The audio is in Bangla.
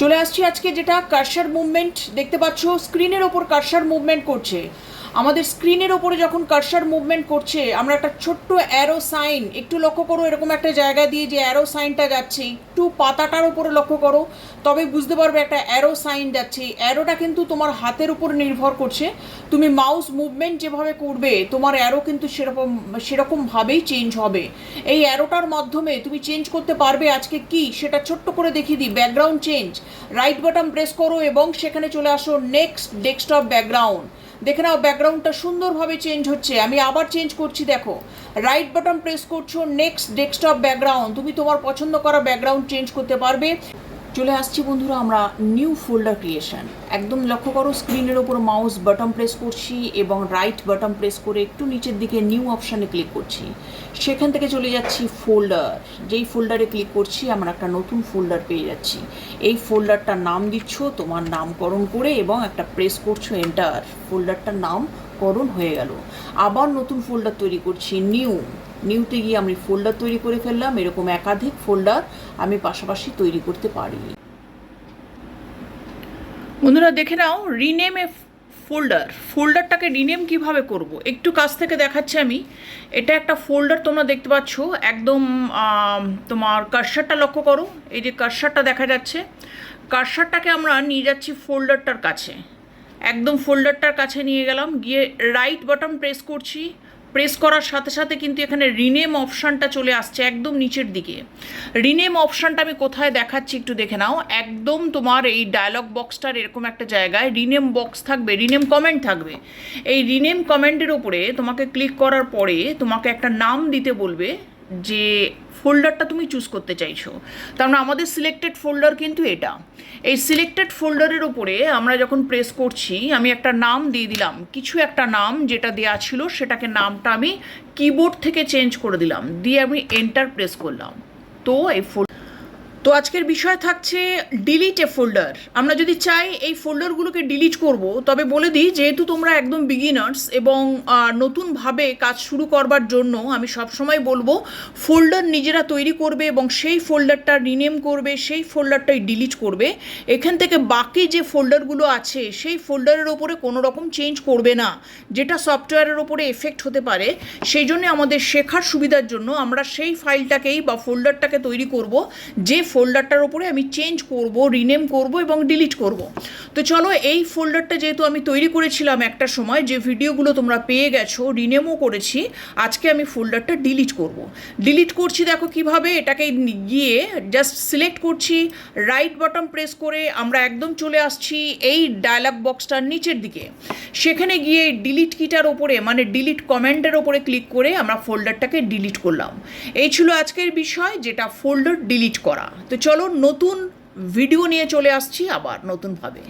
চলে আসছি আজকে যেটা কার্সার মুভমেন্ট দেখতে পাচ্ছ স্ক্রিনের ওপর কার্সার মুভমেন্ট করছে। আমাদের স্ক্রিনের ওপরে যখন কার্সার মুভমেন্ট করছে, আমরা একটা ছোট্ট অ্যারো সাইন একটু লক্ষ্য করো, এরকম একটা জায়গা দিয়ে যে অ্যারো সাইনটা যাচ্ছে, একটু পাতাটার উপরে লক্ষ্য করো, তবে বুঝতে পারবে একটা অ্যারো সাইন যাচ্ছে। অ্যারোটা কিন্তু তোমার হাতের উপর নির্ভর করছে। তুমি মাউস মুভমেন্ট যেভাবে করবে, তোমার অ্যারো কিন্তু সেরকম, সেরকমভাবেই চেঞ্জ হবে। এই অ্যারোটার মাধ্যমে তুমি চেঞ্জ করতে পারবে আজকে কি, সেটা ছোট্ট করে দেখিয়ে দিই background change right button press করো এবং সেখানে চলে আসো নেক্সট ডেস্কটপ ব্যাকগ্রাউন্ড দেখে নাও ব্যাকগ্রাউন্ডটা সুন্দরভাবে চেঞ্জ হচ্ছে, আমি আবার চেঞ্জ করছি, দেখো। রাইট বাটন প্রেস করছ নেক্সট ডেস্কটপ ব্যাকগ্রাউন্ড তুমি তোমার পছন্দ করা ব্যাকগ্রাউন্ড চেঞ্জ করতে পারবে। চলে আসছি বন্ধুরা, আমরা নিউ ফোল্ডার ক্রিয়েশন একদম লক্ষ্য করো স্ক্রিনের ওপর মাউস বাটন প্রেস করছি এবং রাইট বাটন প্রেস করে একটু নিচের দিকে নিউ অপশানে ক্লিক করছি। সেখান থেকে চলে যাচ্ছি ফোল্ডার যেই ফোল্ডারে ক্লিক করছি, আমরা একটা নতুন ফোল্ডার পেয়ে যাচ্ছি। এই ফোল্ডারটার নাম দিচ্ছ, তোমার নামকরণ করে এবং একটা প্রেস করছ এন্টার ফোল্ডারটার নামকরণ হয়ে গেল। আবার নতুন ফোল্ডার তৈরি করছি নিউ নিউতে গিয়ে আমি ফোল্ডার তৈরি করে ফেললাম, এরকম একাধিক ফোল্ডার আমি পাশাপাশি তৈরি করতে পারি। বন্ধুরা, দেখে নাও রিনেম এ ফোল্ডার ফোল্ডারটাকে রিনেম কীভাবে করব? একটু কাছ থেকে দেখাচ্ছি আমি। এটা একটা ফোল্ডার তোমরা দেখতে পাচ্ছ। একদম তোমার কার্সারটা লক্ষ্য করো। এই যে কার্সারটা দেখা যাচ্ছে। কার্সারটাকে আমরা নিয়ে যাচ্ছি ফোল্ডারটার কাছে। একদম ফোল্ডারটার কাছে নিয়ে গেলাম। গিয়ে রাইট বাটন প্রেস করছি। প্রেস করার সাথে সাথে কিন্তু এখানে রিনেম অপশানটা চলে আসছে একদম নিচের দিকে। রিনেম অপশানটা আমি কোথায় দেখাচ্ছি একটু দেখে নাও। একদম তোমার এই ডায়লগ বক্সটার এরকম একটা জায়গায় রিনেম বক্স থাকবে রিনেম কমেন্ট থাকবে। এই রিনেম কমেন্টের ওপরে তোমাকে ক্লিক করার পরে তোমাকে একটা নাম দিতে বলবে। যে ফোল্ডারটা তুমি চুজ করতে চাইছো, তার মানে আমাদের সিলেক্টেড ফোল্ডার কিন্তু এটা। এই সিলেক্টেড ফোল্ডারের ওপরে আমরা যখন প্রেস করছি, আমি একটা নাম দিয়ে দিলাম, কিছু একটা নাম যেটা দেওয়া ছিল, সেটাকে নামটা আমি কিবোর্ড থেকে চেঞ্জ করে দিলাম, দিয়ে আমি এন্টার প্রেস করলাম। তো এই ফোল্ডার তো আজকের বিষয় থাকছে ডিলিট এ ফোল্ডার আমরা যদি চাই এই ফোল্ডারগুলোকে ডিলিট করব, তবে বলে দিই যেহেতু তোমরা একদম বিগিনার্স এবং নতুনভাবে কাজ শুরু করবার জন্য আমি সবসময় বলব ফোল্ডার নিজেরা তৈরি করবে এবং সেই ফোল্ডারটা রিনেম করবে, সেই ফোল্ডারটাই ডিলিট করবে। এখান থেকে বাকি যে ফোল্ডারগুলো আছে, সেই ফোল্ডারের ওপরে কোনো রকম চেঞ্জ করবে না, যেটা সফটওয়্যারের ওপরে এফেক্ট হতে পারে। সেই জন্য আমাদের শেখার সুবিধার জন্য আমরা সেই ফাইলটাকেই বা ফোল্ডারটাকে তৈরি করব, যে ফোল্ডারটার ওপরে আমি চেঞ্জ করব রিনেম করব এবং ডিলিট করব। তো চলো এই ফোল্ডারটা যেহেতু আমি তৈরি করেছিলাম একটা সময়, যে ভিডিওগুলো তোমরা পেয়ে গেছো রিনেমও করেছি, আজকে আমি ফোল্ডারটা ডিলিট করব। ডিলিট করছি দেখো কীভাবে, এটাকে গিয়ে জাস্ট সিলেক্ট করছি রাইট বাটন প্রেস করে আমরা একদম চলে আসছি এই ডায়লগ বক্সটার নিচের দিকে। সেখানে গিয়ে ডিলিট কিটার ওপরে মানে ডিলিট কমেন্টের ওপরে ক্লিক করে আমরা ফোল্ডারটাকে ডিলিট করলাম। এই ছিল আজকের বিষয়, যেটা ফোল্ডার ডিলিট করা। তো চলো নতুন ভিডিও নিয়ে চলে আসছি আবার নতুনভাবে।